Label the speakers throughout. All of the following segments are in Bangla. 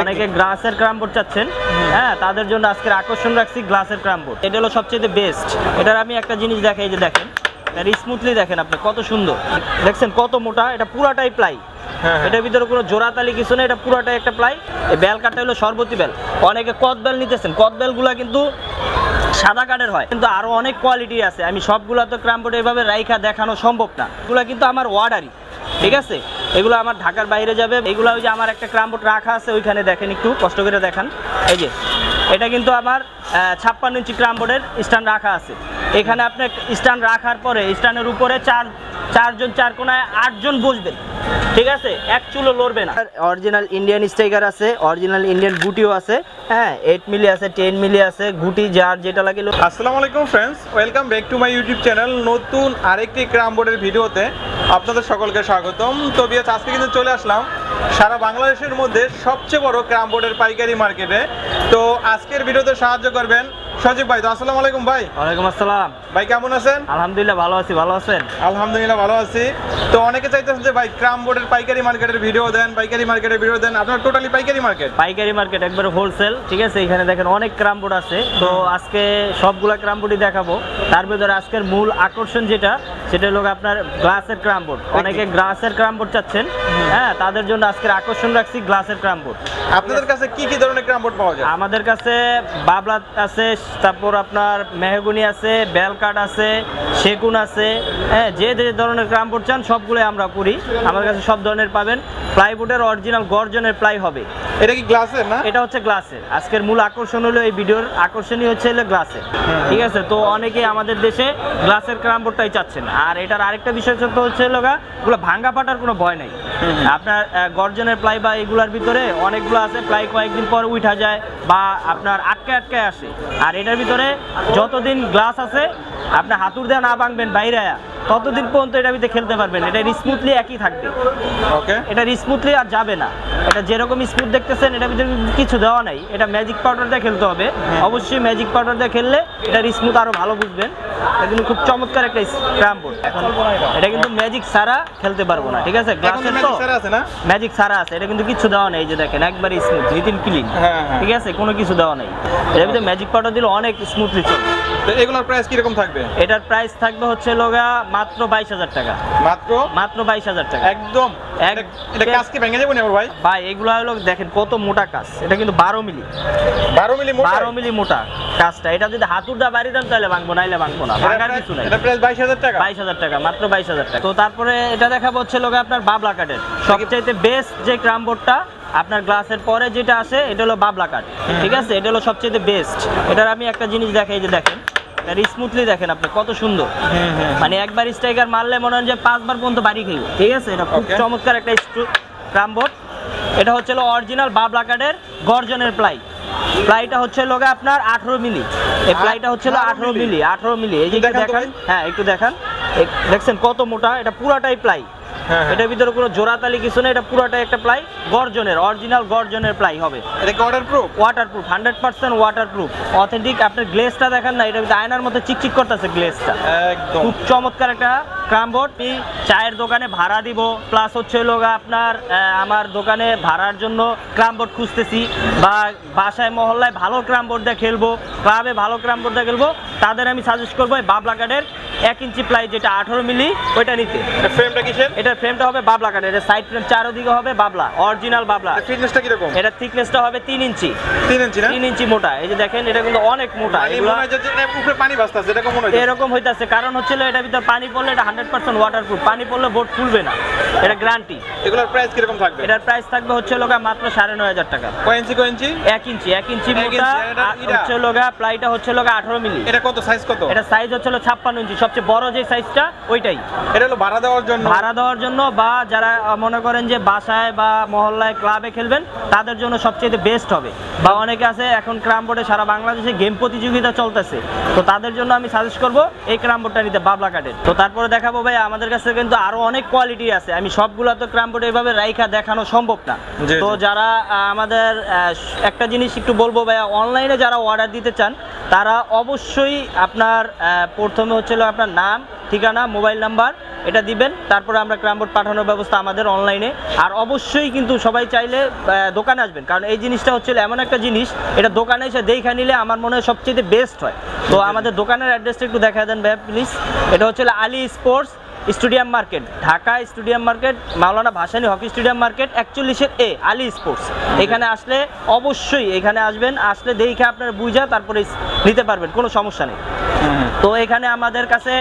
Speaker 1: অনেকে গ্লাসের ক্রাম বোর্ড চাচ্ছেন হ্যাঁ তাদের জন্য আজকের আকর্ষণ রাখছি গ্লাসের ক্রাম বোর্ড এটা হলো সবচেয়ে বেস্ট এটার আমি একটা জিনিস দেখাই যে দেখেন। এটা স্মুথলি দেখেন আপনি কত সুন্দর। দেখছেন কত মোটা এটা পুরাটাই প্লাই
Speaker 2: হ্যাঁ, হ্যাঁ।
Speaker 1: এটার ভিতরে কোনো জোড়াতালি কিছু নেই এটা পুরাটাই একটা প্লাই এই বেল কাঠটা হলো সর্বতি বেল অনেকে কদ বেল নিতেছেন। কদ বেলগুলা কিন্তু সাদা কাঠের হয়। কিন্তু আরও অনেক কোয়ালিটি আছে। আমি সবগুলা তো ক্রামবোর্ড এভাবে রাইখা দেখানো সম্ভব না। এগুলো কিন্তু আমার ওয়ার্ডারই ঠিক আছে? এগুলো আমার ঢাকার বাইরে যাবে। এগুলো ওই যে আমার একটা ক্রামবোর্ড রাখা আছে, ওইখানে দেখেন একটু, কষ্ট করে দেখান। এই যে, এটা কিন্তু আমার ছাপ্পান্ন ইঞ্চি ক্রামবোর্ডের স্ট্যান্ড রাখা আছে। এখানে আপনার স্ট্যান্ড রাখার পরে, স্ট্যান্ডের উপরে চার, চারজন চার কোনায় আটজন বসবেন। ঠিক আছে? এক চুলো লড়বে না। অরিজিনাল ইন্ডিয়ান স্ট্রাইকার আছে অরিজিনাল ইন্ডিয়ান গুটিও আছে। হ্যাঁ এইট মিলি আছে টেন মিলি আছে, গুটি যার যেটা লাগে
Speaker 2: আসসালামু আলাইকুম friends welcome back to my YouTube channel নতুন আরেকটি ক্রাম বোর্ডের ভিডিওতে আপনাদের সকলকে স্বাগতম। তো বিয়াস আজকে কিন্তু চলে আসলাম সারা বাংলাদেশের মধ্যে সবচেয়ে বড় ক্রাম বোর্ডের পাইকারি মার্কেটে। তো আজকের ভিডিওতে সাহায্য করবেন সজীব ভাই। তো আসসালামু আলাইকুম ভাই।
Speaker 1: ওয়ালাইকুম আসসালাম।
Speaker 2: ভাই কেমন আছেন?
Speaker 1: আলহামদুলিল্লাহ ভালো আছি। ভালো আছেন?
Speaker 2: আলহামদুলিল্লাহ ভালো আছি। তো অনেকে চাইতেছেন যে ভাই ক্রাম বোর্ডের পাইকারি মার্কেটের ভিডিও দেন পাইকারি মার্কেটের ভিডিও দেন। আপনার টোটালি পাইকারি মার্কেট?
Speaker 1: পাইকারি মার্কেট একবারে হোলসেল ঠিক আছে? এখানে দেখেন অনেক ক্রাম বোর্ড আছে। তো আজকে সবগুলা ক্রাম বোর্ডই দেখাবো। তার ভিতরে আজকের মূল আকর্ষণ যেটা সেটা হলো আপনার গ্লাসের ক্রাম বোর্ড অনেকে গ্লাসের ক্রাম বোর্ড চাচ্ছেন। হ্যাঁ তাদের জন্য আজকের আকর্ষণ রাখছি গ্লাসের ক্রাম বোর্ড
Speaker 2: আপনাদের কাছে কি কি ধরনের ক্রাম বোর্ড পাওয়া যায়?
Speaker 1: আমাদের কাছে বাবলা আছে তারপর আপনার মেহগুনি আছে বেল কাঠ আছে সেগুন আছে। হ্যাঁ যে যে ধরনের ক্রাম বোর্ড চান সবগুলো আমরা করি। আমাদের কাছে সব ধরনের পাবেন। প্লাইবোর্ডের অরিজিনাল গর্জনের প্লাই হবে।
Speaker 2: এটা কি গ্লাসের না?
Speaker 1: এটা হচ্ছে গ্লাসের আজকের মূল আকর্ষণ হলো এই ভিডিওর আকর্ষণই হচ্ছে হলো গ্লাসের ঠিক আছে? তো অনেকেই আমাদের দেশে গ্লাসের ক্রামবোর্ডটাই চাচ্ছেন। আর এটার আরেকটা বিষয় তো হচ্ছে লোকা এগুলো ভাঙ্গা ফাটার কোনো ভয় নাই। আপনার গর্জনের প্লাই বা এগুলার ভিতরে অনেকগুলো আছে প্লাই কয়েকদিন পর উঠা যায় বা আপনার আটকে আটকে আসে। আর এটার ভিতরে যতদিন গ্লাস আছে আপনার হাতুর দেওয়া না ভাঙবেন বাইরে ততদিন পর্যন্ত এটা ভিতরে খেলতে পারবেন? এটা স্মুথলি একই থাকবে।
Speaker 2: ওকে
Speaker 1: এটা স্মুথলি আর যাবে না। এটা যেরকম স্মুথ দেখতেছেন এটা ভিতরে কিছু দেওয়া নাই। এটা ম্যাজিক পাউডার দিয়ে খেলতে হবে। অবশ্যই ম্যাজিক পাউডার দিয়ে খেললে এটার স্মুথ আরও ভালো বুঝবেন। এটা কিন্তু খুব চমৎকার একটা স্ক্রাম বোর্ড এটা কিন্তু ম্যাজিক সারা খেলতে পারব না ঠিক আছে? গ্লাসের তো
Speaker 2: ম্যাজিক
Speaker 1: ছাড়া আছে এটা কিন্তু কিছু দেওয়া নেই যে দেখেন একবারে স্মুথ নিতিন ক্লিন
Speaker 2: হ্যাঁ, হ্যাঁ।
Speaker 1: ঠিক আছে? কোনো কিছু দেওয়া নেই। এটার ভিতরে ম্যাজিক পাউডার দিলে অনেক স্মুথলি চলবে।
Speaker 2: তো এগুলোর প্রাইস কীরকম থাকবে?
Speaker 1: এটার প্রাইস থাকবে হচ্ছে লগা মাত্র বাইশ হাজার টাকা।
Speaker 2: মাত্র?
Speaker 1: মাত্র বাইশ হাজার টাকা।
Speaker 2: একদম।
Speaker 1: এক-
Speaker 2: এটা- কাজ কি ভেঙে যাবে না ভাই?
Speaker 1: ভাই এগুলো হলো দেখেন কত মোটা কাজ। এটা কিন্তু বারো মিলি।
Speaker 2: বারো মিলি মোটা?
Speaker 1: বারো মিলি মোটা কাজটা। এটা যদি হাতুরটা বাড়ি দেন তাহলে ভাঙবো নাইলে ভাঙবো না। ভাঙার কিছু নাই।
Speaker 2: এটা প্রাইস বাইশ হাজার টাকা।
Speaker 1: বাইশ হাজার টাকা মাত্র বাইশ হাজার টাকা। তো তারপরে এটা দেখাবো হচ্ছে লোক আপনার বাবলা কাঠের। সবচাইতে বেস্ট যে ক্রাম বোর্ডটা আপনার গ্লাসের পরে যেটা আছে এটা হলো বাবলা কাঠ। ঠিক আছে? এটা হলো সবচেয়ে বেস্ট এটার আমি একটা জিনিস দেখাই যে দেখেন। স্মুথলি দেখেন আপনি কত সুন্দর। মানে একবার স্ট্রাইকার মারলে মনে হয় যে পাঁচবার পর্যন্ত বাড়ি খেয়ে ঠিক আছে? এটা খুব. চমৎকার একটা ক্রাম বোর্ড। এটা হচ্ছে অরিজিনাল বাবলা কাঠের গর্জনের প্লাই প্লাইটা হচ্ছে লোকে আপনার আঠারো মিলি। এই প্লাইটা হচ্ছে
Speaker 2: 18
Speaker 1: আঠারো
Speaker 2: মিলি।
Speaker 1: আঠারো মিলি। এই যে
Speaker 2: দেখান।
Speaker 1: হ্যাঁ একটু দেখান। দেখছেন কত মোটা? এটা পুরাটাই প্লাই
Speaker 2: হ্যাঁ, হ্যাঁ।
Speaker 1: এটার ভিতরে কোনো জোড়াতালি কিছু নেই এটা পুরাটাই একটা প্লাই গর্জনের অরিজিনাল গর্জনের প্লাই হবে।
Speaker 2: এটা order proof
Speaker 1: waterproof hundred percent waterproof authentic আপনার গ্লেসটা দেখেন না এটা ভিতরে আয়নার মতো চিকচিক করতেছে গ্লেসটা
Speaker 2: একদম।
Speaker 1: খুব চমৎকার একটা ক্রাম বোর্ড। আমি চায়ের দোকানে ভাড়া দিব প্লাস হচ্ছে লোক আপনার আমার দোকানে ভাড়ার জন্য ক্রাম বোর্ড খুঁজতেছি। বা বাসায় মহল্লায় ভালো ক্রাম বোর্ড দিয়ে খেলব ক্লাবে ভালো ক্রাম বোর্ড দিয়ে খেলব তাদের আমি সাজেস্ট করব বাবলা কাঠের এক ইঞ্চি প্লাই যেটা আঠারো মিলি ওইটা নিতে।
Speaker 2: এটা ফ্রেমটা কিসের?
Speaker 1: এটার ফ্রেমটা হবে বাবলা কাঠের। এটা সাইড ফ্রেম চারোদিকে হবে বাবলা অরিজিনাল বাবলা।
Speaker 2: ফিটনেসটা কীরকম?
Speaker 1: এটার থিকনেসটা হবে তিন ইঞ্চি।
Speaker 2: তিন ইঞ্চি না?
Speaker 1: তিন ইঞ্চি মোটা। এই যে দেখেন এটা কিন্তু অনেক মোটা।
Speaker 2: উপরে পানি ভাসতেছে এরকম মনে হয়
Speaker 1: এরকম হইতাছে। কারণ হচ্ছে এটার ভিতর পানি পড়লে এটা হান্ড্রেড পার্সেন্ট ওয়াটারপ্রুফ পানি পড়লে বোট ফুলবে না। এটা গ্যারান্টি
Speaker 2: এগুলোর প্রাইস কীরকম থাকবে?
Speaker 1: এটার প্রাইস থাকবে হচ্ছে লোকা মাত্র সাড়ে নয় হাজার টাকা।
Speaker 2: কয় ইঞ্চি কয় ইঞ্চি?
Speaker 1: এক ইঞ্চি। এক ইঞ্চি মোটা।
Speaker 2: এটা- এটা?
Speaker 1: হচ্ছে লোকা প্লাইটা হচ্ছে লোকা আঠারো মিলি।
Speaker 2: এটা কত? সাইজ কত?
Speaker 1: এটা সাইজ হচ্ছে ছাপ্পান্ন ইঞ্চি। সবচেয়ে বড় যে সাইজটা ওইটাই।
Speaker 2: এটা হলো ভাড়া দেওয়ার জন্য।
Speaker 1: ভাড়া দেওয়ার জন্য বা যারা মনে করেন যে বাসায় বা মহল্লায় ক্লাবে খেলবেন তাদের জন্য সবচেয়ে বেস্ট হবে। বা অনেকে আছে এখন ক্রাম বোর্ডে সারা বাংলাদেশে গেম প্রতিযোগিতা চলতেছে। তো তাদের জন্য আমি সাজেস্ট করব এই ক্রাম বোর্ডটা নিতে বাবলা কাঠের তো তারপরে দেখাবো ভাই আমাদের কাছে কিন্তু আরও অনেক কোয়ালিটি আছে। আমি সবগুলো তো ক্রাম বোর্ডে এভাবে রাইখা দেখানো সম্ভব না। তো যারা আমাদের একটা জিনিস একটু বলব ভাইয়া অনলাইনে যারা অর্ডার দিতে চান তারা অবশ্যই আপনার প্রথমে হচ্ছে হলো আপনার নাম ঠিকানা মোবাইল নাম্বার এটা দিবেন তারপরে আমরা ক্রামবোর্ড পাঠানোর ব্যবস্থা আমাদের অনলাইনে। আর অবশ্যই কিন্তু সবাই চাইলে দোকানে আসবেন কারণ এই জিনিসটা হচ্ছে এমন একটা জিনিস এটা দোকানে এসে দেখে নিলে আমার মনে হয় সবচেয়ে বেস্ট হয়। তো আমাদের দোকানের অ্যাড্রেসটা একটু দেখা দেন ভাইয়া প্লিজ এটা হচ্ছে Ali sports stadium market Dhaka stadium market Maulana Bhasani hockey stadium market একচল্লিশের এ আলী স্পোর্টস। এখানে আসলে অবশ্যই এখানে আসবেন আসলে দেখে আপনার বুঝা তারপরে নিতে পারবেন কোনো সমস্যা নেই। তো এখানে আমাদের কাছে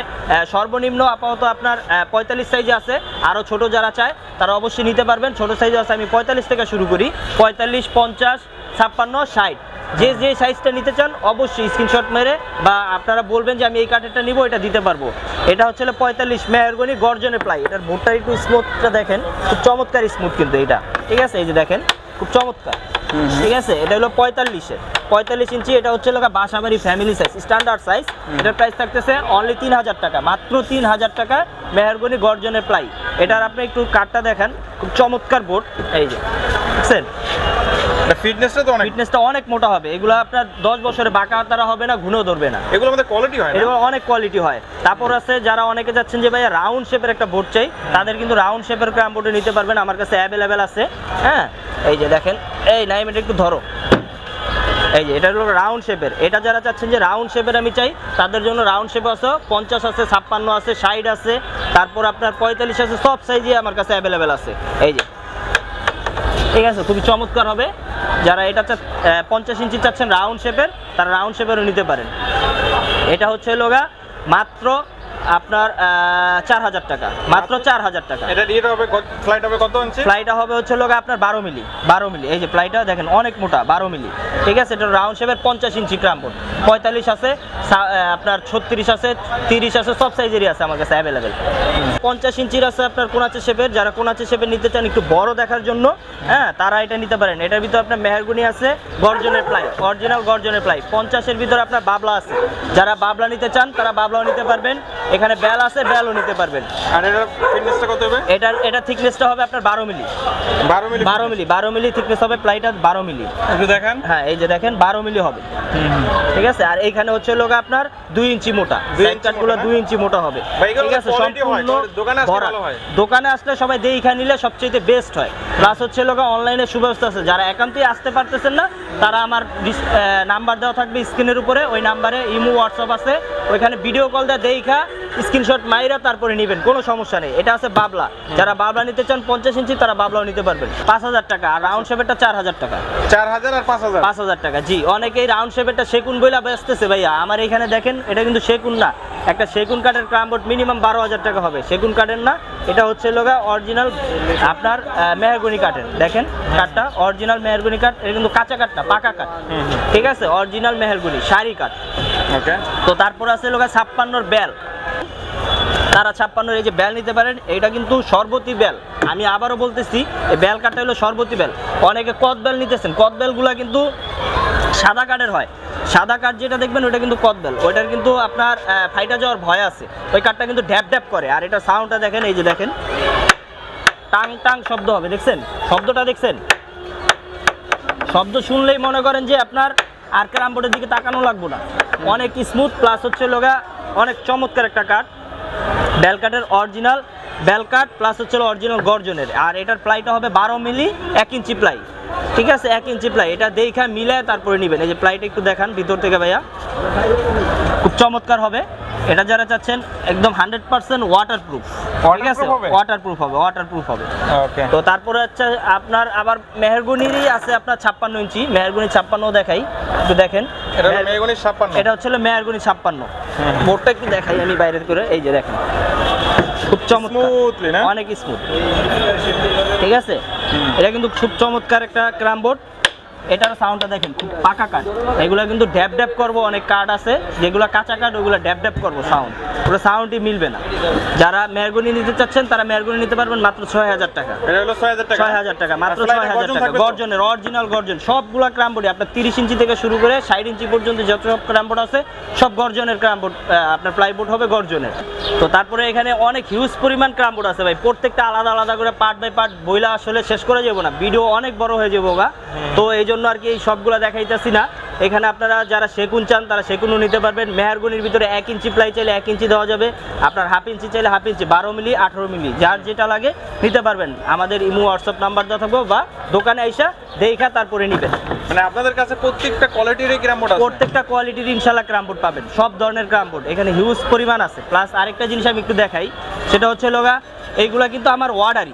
Speaker 1: সর্বনিম্ন আপাতত আপনার পঁয়তাল্লিশ সাইজে আছে। আরও ছোট যারা চায় তারা অবশ্যই নিতে পারবেন। ছোট সাইজে আছে আমি পঁয়তাল্লিশ থেকে শুরু করি। পঁয়তাল্লিশ পঞ্চাশ ছাপ্পান্ন ষাট। যে যে সাইজটা নিতে চান অবশ্যই স্ক্রিনশট মেরে বা আপনারা বলবেন যে আমি এই কাঠেরটা নিব এটা দিতে পারব। এটা হচ্ছে পঁয়তাল্লিশ মেহরগনি গর্জনে প্লাই এটার ভুট্টার একটু স্মুথটা দেখেন খুব চমৎকার স্মুথ কিন্তু এটা। ঠিক আছে? এই যে দেখেন খুব চমৎকার। ঠিক আছে? এটা হলো পঁয়তাল্লিশের। পঁয়তাল্লিশ ইঞ্চি এটা হচ্ছে লোক বাসাবাড়ি ফ্যামিলি সাইজ স্ট্যান্ডার্ড সাইজ এটার প্রাইস থাকতেছে অনলি তিন হাজার টাকা। মাত্র তিন হাজার টাকা মেহরগনি গর্জনের প্লাই এটার আপনি একটু কাঠটা দেখেন খুব চমৎকার বোর্ড। এই যে বুঝছেন?
Speaker 2: ফিটনেসটা তো অনেক
Speaker 1: ফিটনেসটা অনেক মোটা হবে। এগুলো আপনার দশ বছরে বাঁকা তারা হবে না ঘুনেও ধরবে না।
Speaker 2: এগুলোর মধ্যে কোয়ালিটি হয়
Speaker 1: এগুলো অনেক কোয়ালিটি হয়। তারপর আছে যারা অনেকে যাচ্ছেন যে ভাইয়া রাউন্ড শেপের একটা বোর্ড চাই। তাদের কিন্তু রাউন্ড শেপের ক্রাম বোর্ডে নিতে পারবেন। আমার কাছে অ্যাভেলেবেল আছে। হ্যাঁ? এই যে দেখেন এই নাইম এটা একটু ধরো। এই যে এটা হলো রাউন্ড শেপের এটা যারা চাচ্ছেন যে রাউন্ড শেপের আমি চাই তাদের জন্য রাউন্ড শেপ আছে পঞ্চাশ আছে ছাপ্পান্ন আছে ষাট আছে। তারপর আপনার পঁয়তাল্লিশ আছে, সব সাইজে আমার কাছে অ্যাভেলেবেল আছে। এই যে। ঠিক আছে, খুবই চমৎকার হবে। যারা এটা পঞ্চাশ ইঞ্চি চাচ্ছেন রাউন্ড শেপের তারা রাউন্ড শেপেরও নিতে পারেন। এটা হচ্ছে লোগা মাত্র আপনার চার হাজার টাকা। মাত্র চার হাজার টাকা।
Speaker 2: এটা ইয়ে হবে ফ্লাইট হবে কত ইঞ্চি
Speaker 1: প্লাইটা হবে হচ্ছে লোক আপনার বারো মিলি। বারো মিলি। এই যে প্লাইটা দেখেন অনেক মোটা বারো মিলি। ঠিক আছে? এটা রাউন্ড শেপের পঞ্চাশ ইঞ্চি ক্রামবোর্ড পঁয়তাল্লিশ আছে আপনার ছত্রিশ আছে তিরিশ আছে সব সাইজেরই আছে আমার কাছে অ্যাভেলেবেল পঞ্চাশ ইঞ্চির আছে আপনার কোনাচে শেপের যারা কোনাচে শেপের নিতে চান একটু বড় দেখার জন্য হ্যাঁ তারা এটা নিতে পারেন। এটার ভিতরে আপনার মেহরগুনি আছে গর্জনের প্লাই অরিজিনাল গর্জনের প্লাই পঞ্চাশের ভিতরে আপনার বাবলা আছে। যারা বাবলা নিতে চান তারা বাবলাও নিতে পারবেন। এখানে বেল আছে বেলও নিতে পারবেন।
Speaker 2: আর এটার ফিটনেসটা কত হবে?
Speaker 1: এটার এটা থিকনেসটা হবে আপনার বারো মিলি।
Speaker 2: বারো মিলি?
Speaker 1: বারো মিলি বারো মিলি থিকনেস হবে প্লাইটা বারো মিলি।
Speaker 2: একটু দেখেন।
Speaker 1: হ্যাঁ এই যে দেখেন বারো মিলি হবে। ঠিক আছে? আর এইখানে হচ্ছে লোক আপনার দুই ইঞ্চি মোটা। সাইড কাটগুলো
Speaker 2: মোটা।
Speaker 1: দুই ইঞ্চি মোটা হবে। ঠিক আছে? সম্পূর্ণ
Speaker 2: দোকানে আসলে। ভালো হয়।
Speaker 1: দোকানে আসলে সবাই দেখে নিলে সবচেয়ে বেস্ট হয়। প্লাস হচ্ছে লোক অনলাইনে সুব্যবস্থা আছে। যারা একান্তই আসতে পারতেছেন না তারা আমার নাম্বার দেওয়া থাকবে স্ক্রিনের উপরে। ওই নাম্বারে ইমো হোয়াটসঅ্যাপ আছে। ওইখানে ভিডিও কল দেয় দেখা স্ক্রিনশট মাইরা তারপরে নেবেন কোনো সমস্যা নেই। এটা আছে বাবলা। যারা বাবলা নিতে চান পঞ্চাশ ইঞ্চি তারা বাবলাও নিতে পারবেন। পাঁচ হাজার টাকা। আর রাউন্ড শেপেরটা চার হাজার টাকা।
Speaker 2: চার হাজার আর পাঁচ হাজার?
Speaker 1: পাঁচ হাজার টাকা। জি অনেকেই রাউন্ড শেপেরটা সেগুন বইলা বেচতেছে ভাইয়া। আমার এখানে দেখেন এটা কিন্তু সেগুন না। একটা সেগুন কাঠের ক্রামবোর্ড মিনিমাম বারো হাজার টাকা হবে। সেগুন কাঠের না এটা হচ্ছে লোগা অরিজিনাল আপনার মেহরগনি কাঠের। দেখেন কাঠটা অরিজিনাল মেহরগনি কাঠ এটা কিন্তু কাঁচা কাঠ না পাকা কাঠ। ঠিক আছে? অরিজিনাল মেহরগনি শাড়ি কাঠ।
Speaker 2: ওকে
Speaker 1: তো তারপর আছে লোকা ছাপ্পান্নর বেল তারা ছাপ্পান্নর এই যে বেল নিতে পারেন এটা কিন্তু সর্বতি বেল আমি আবারও বলতেছি, এই বেল কাঠটা হলো সর্বতি বেল অনেকে কদ বেল নিতেছেন, কদ বেলগুলো কিন্তু সাদা কাঠের হয়। সাদা কাঠ যেটা দেখবেন ওটা কিন্তু কদ বেল ওইটার কিন্তু আপনার ফাইটা যাওয়ার ভয় আছে। ওই কাঠটা কিন্তু ড্যাপ ড্যাপ করে। আর এটা সাউন্ডটা দেখেন, এই যে দেখেন। টাং টাং শব্দ হবে, দেখছেন? শব্দটা দেখছেন? শব্দ শুনলেই মনে করেন যে আপনার আর ক্যারাম বোর্ডের দিকে তাকানো লাগবো না। অনেক স্মুথ প্লাস হচ্ছে লোগা, অনেক চমৎকার একটা কাঠ। বেল কাঠের অরিজিনাল বেল কাঠ প্লাস হচ্ছে অরিজিনাল গর্জনের। আর এটার প্লাইটা হবে বারো মিলি এক ইঞ্চি প্লাই ঠিক আছে? এক ইঞ্চি প্লাই এটা দেখা মিলায় তারপরে নেবেন। এই যে প্লাইটা একটু দেখান ভিতর থেকে ভাইয়া। খুব চমৎকার হবে। এটা যারা চাচ্ছেন একদম হান্ড্রেড পার্সেন্ট ওয়াটার প্রুফ ঠিক আছে? ওয়াটার প্রুফ হবে ওয়াটার প্রুফ হবে তো তারপরে হচ্ছে আপনার আবার মেহরগুনিরই আছে আপনার ছাপ্পান্ন ইঞ্চি। মেহরগুনি ছাপ্পান্ন দেখাই। একটু দেখেন।
Speaker 2: এটা
Speaker 1: হচ্ছে মেহরগুনি ছাপ্পান্ন। বোর্ডটা একটু দেখাই আমি বাইরে করে। এই যে দেখেন। খুব চমৎকার। অনেক স্মুথ ঠিক আছে? এটা কিন্তু খুব চমৎকার একটা ক্রাম বোর্ড। এটার সাউন্ডটা দেখেন খুব পাকা কাঠ এগুলো কিন্তু ড্যাপ ড্যাপ করব অনেক কাঠ আছে। যেগুলো কাঁচা কাঠ ওগুলো ড্যাপ ড্যাপ করব সাউন্ড ওগুলো সাউন্ডই মিলবে না। যারা মেহরগুনি নিতে চাচ্ছেন তারা মেহরগুনি নিতে পারবেন মাত্র ছয় হাজার টাকা।
Speaker 2: ছয় হাজার টাকা।
Speaker 1: ছয় হাজার টাকা মাত্র ছয় হাজার টাকা। গর্জনের অরিজিনাল গর্জন সবগুলা ক্রামবোর্ডই। আপনার তিরিশ ইঞ্চি থেকে শুরু করে ষাট ইঞ্চি পর্যন্ত যত সব ক্রামবোর্ড আছে সব গর্জনের ক্রামবোর্ড আপনার প্লাইবোর্ড হবে গর্জনের। তো তারপরে এখানে অনেক হিউজ পরিমাণ ক্রামবোর্ড আছে ভাই। প্রত্যেকটা আলাদা আলাদা করে পার্ট বাই পার্ট বইলা আসলে শেষ করে যাব না। ভিডিও অনেক বড় হয়ে যাব গা তো এই জন্য আর কি এই সবগুলা দেখাইতেছি না। এখানে আপনারা যারা সেগুন চান তারা সেগুনও নিতে পারবেন। মেহারগুনির ভিতরে এক ইঞ্চি প্লাই চাইলে এক ইঞ্চি দেওয়া যাবে। আপনার হাফ ইঞ্চি চাইলে হাফ ইঞ্চি বারো মিলি আঠারো মিলি যার যেটা লাগে নিতে পারবেন। আমাদের ইমো হোয়াটসঅ্যাপ নাম্বার দেওয়া থাকব বা দোকানে আইসা দেখা তারপরে নিবেন।
Speaker 2: মানে আপনাদের কাছে প্রত্যেকটা কোয়ালিটির ক্রাম বোর্ড আছে?
Speaker 1: প্রত্যেকটা কোয়ালিটির ইনশাল্লাহ ক্রামবোর্ড পাবেন। সব ধরনের ক্রামবোর্ড এখানে হিউজ পরিমাণ আছে। প্লাস আরেকটা জিনিস আমি একটু দেখাই। সেটা হচ্ছে লোগা এইগুলা কিন্তু আমার ওয়ার্ডারই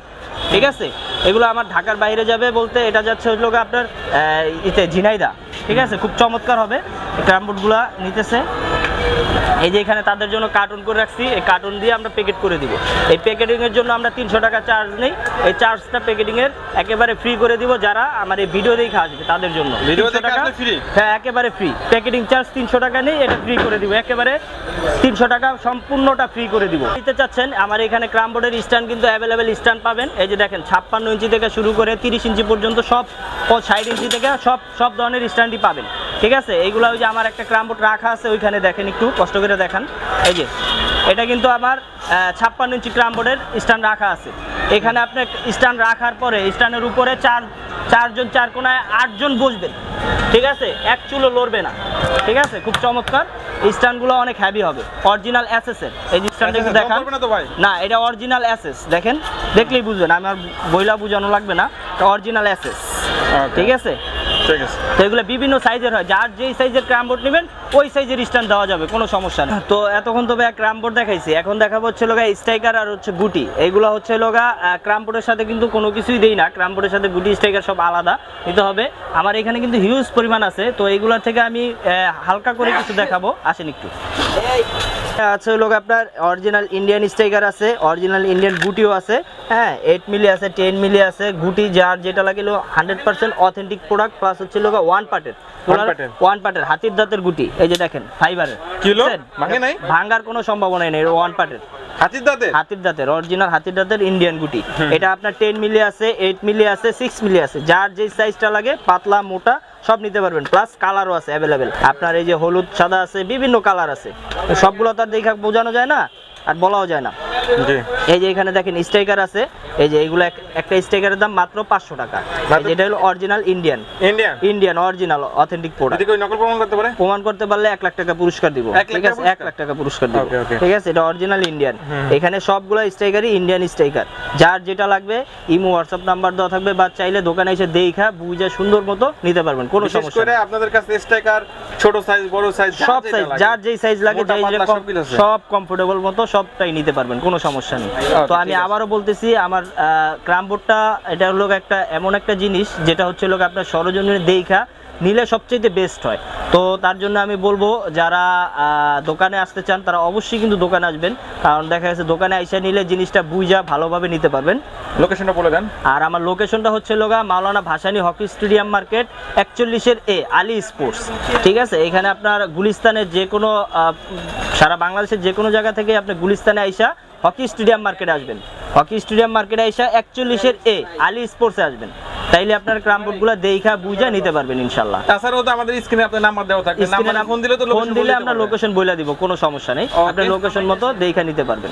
Speaker 1: ঠিক আছে? এগুলো আমার ঢাকার বাইরে যাবে বলতে এটা যাচ্ছে হলো আপনার ইতে ঝিনাইদা। ঠিক আছে? খুব চমৎকার হবে। এই ক্রামবোর্ডগুলা নিতেছে। এই যে এখানে তাদের জন্য কার্টুন করে রাখছি এই কার্টুন দিয়ে আমরা প্যাকেট করে দিব। এই প্যাকেটিং এর জন্য আমরা তিনশো টাকা চার্জ নেই। এই চার্জটা প্যাকেটিং এর একেবারে ফ্রি করে দিব যারা আমার এই ভিডিও দেখে আসবে তাদের জন্য। হ্যাঁ একেবারে ফ্রি প্যাকেটিং চার্জ তিনশো টাকা নেই এটা ফ্রি করে দিব। একেবারে তিনশো টাকা সম্পূর্ণটা ফ্রি করে দিব। নিতে চাচ্ছেন আমার এখানে ক্রাম বোর্ডের স্ট্যান্ড কিন্তু অ্যাভেলেবেল স্ট্যান্ড পাবেন। এই যে দেখেন ছাপ্পান্ন ইঞ্চি থেকে শুরু করে তিরিশ ইঞ্চি পর্যন্ত সব ষাট ইঞ্চি থেকে সব সব ধরনের স্ট্যান্ডই পাবেন। ঠিক আছে এইগুলো ওই যে আমার একটা ক্রাম বোর্ড রাখা আছে ওইখানে দেখেন একটু কষ্ট করে দেখান। এই যে এটা কিন্তু আমার ছাপ্পান্ন ইঞ্চি ক্রাম বোর্ডের স্ট্যান্ড রাখা আছে। এখানে আপনি স্ট্যান্ড রাখার পরে স্ট্যান্ডের উপরে চার চারজন চার কোনায় আটজন বসবেন। ঠিক আছে এক চুলো লড়বে না। ঠিক আছে খুব চমৎকার। স্ট্যান্ডগুলো অনেক হ্যাভি হবে। অরিজিনাল অ্যাসেস এর। এই যে স্ট্যান্ড একটু দেখান।
Speaker 2: না
Speaker 1: এটা অরিজিনাল অ্যাসেস দেখেন দেখলেই বুঝবেন আমার বইলা বুঝানো লাগবে না। অরিজিনাল অ্যাসেস. ঠিক আছে?
Speaker 2: ঠিক
Speaker 1: তো এগুলো বিভিন্ন সাইজের হয়। যার যেই সাইজের ক্রাম বোর্ড নেবেন, ওই সাইজের স্ট্যান্ড দেওয়া যাবে, কোনো সমস্যা নেই। তো এতক্ষণ তো ভাই ক্রাম বোর্ড দেখাইছি। এখন দেখাবো হচ্ছে লোগা স্ট্রাইকার আর হচ্ছে গুটি। এইগুলো হচ্ছে লোগা ক্রাম বোর্ডের সাথে কিন্তু কোনো কিছুই দেই না। ক্রাম বোর্ডের সাথে গুটি স্ট্রাইকার সব আলাদা। নিতে হবে। আমার এখানে কিন্তু হিউজ পরিমাণ আছে। তো এইগুলোর থেকে আমি হালকা করে কিছু দেখাবো। আসেন একটু। আছে হলো আপনার অরিজিনাল ইন্ডিয়ান স্ট্রাইকার আছে অরিজিনাল ইন্ডিয়ান গুটিও আছে হ্যাঁ এইট মিলি আছে টেন মিলি আছে গুটি যার যেটা লাগে hundred percent authentic product plus হচ্ছে লোক ওয়ান পার্টের? ওয়ান পার্টের হাতির দাঁতের গুটি এই যে দেখেন ফাইবারের
Speaker 2: কিলো? ভাঙে নাই?
Speaker 1: ভাঙার কোনো সম্ভাবনা নেই ওয়ান পার্টের
Speaker 2: হাতির দাঁতে?
Speaker 1: হাতির দাঁতের অরিজিনাল হাতির দাঁতের ইন্ডিয়ান গুটি। এটা আপনার টেন মিলি আছে এইট মিলি আছে সিক্স মিলি আছে যার যে সাইজটা লাগে পাতলা মোটা সব নিতে পারবেন প্লাস কালারও আছে অ্যাভেলেবেল আপনার এই যে হলুদ সাদা আছে বিভিন্ন কালার আছে। সবগুলো তো আর দেখা বোঝানো যায় না আর বলাও যায় না। এই যে এখানে দেখেন স্ট্রাইকার আছে। এই যে এগুলো একটা স্ট্রাইকারের দাম মাত্র পাঁচশো টাকা। হলো original Indian
Speaker 2: Indian
Speaker 1: Indian original authentic product
Speaker 2: যদি নকল প্রমাণ করতে পারে?
Speaker 1: প্রমাণ করতে পারলে এক লাখ টাকা পুরস্কার দিব। ঠিক আছে? এক লাখ টাকা পুরস্কার দিব. ঠিক আছে? এটা অরিজিনাল ইন্ডিয়ান এখানে সবগুলো স্ট্রাইকারই ইন্ডিয়ান স্ট্রাইকার যার যেটা লাগবে ইমো হোয়াটসঅ্যাপ নাম্বার দেওয়া থাকবে বা চাইলে দোকানে এসে দেখা বুঝে সুন্দর মতো নিতে পারবেন। কোনো সমস্যা
Speaker 2: করে আপনাদের কাছে স্ট্রাইকার ছোট সাইজ বড় সাইজ
Speaker 1: সব সাইজ যার যেই সাইজ লাগে যেই। সব কমফোর্টেবল মতো সবটাই নিতে পারবেন কোনো সমস্যা নেই। তো আমি
Speaker 2: ঠিক
Speaker 1: আবারও বলতেছি আমার ক্রাম বোর্ডটা এটা হলো একটা এমন একটা জিনিস যেটা হচ্ছে লোক আপনার সরজমিনে দেখা নিলে সবচেয়ে বেস্ট হয়। তো তার জন্য আমি বলব যারা দোকানে আসতে চান তারা অবশ্যই কিন্তু দোকানে আসবেন। কারণ দেখা যাচ্ছে দোকানে আইসা নিলে জিনিসটা বুঝা ভালোভাবে নিতে পারবেন।
Speaker 2: লোকেশনটা বলে দেন।
Speaker 1: আর আমার লোকেশনটা হচ্ছে লোগা Maulana Bhasani hockey stadium market একচল্লিশের এ আলী স্পোর্টস। ঠিক আছে? এখানে আপনার গুলিস্তানের যে কোনো সারা বাংলাদেশের যে কোনো জায়গা থেকে আপনি গুলিস্তানে আইসা হকি স্টেডিয়াম মার্কেটে আসবেন। হকি স্টেডিয়াম মার্কেটে আইসা একচল্লিশের এ আলী স্পোর্টসে আসবেন। তাইলে আপনার ক্রামবোর্ডগুলো দেখা বুঝা নিতে পারবেন ইনশাল্লাহ
Speaker 2: তাছাড়াও তো আমাদের স্ক্রিনে আপনার নাম্বার দেওয়া
Speaker 1: থাকে
Speaker 2: নাম্বারে ফোন দিলে তো
Speaker 1: ফোন দিলে আমরা লোকেশন বলে দিব কোনো সমস্যা নেই।
Speaker 2: আপনার
Speaker 1: আপনি লোকেশন মতো দেখা নিতে পারবেন।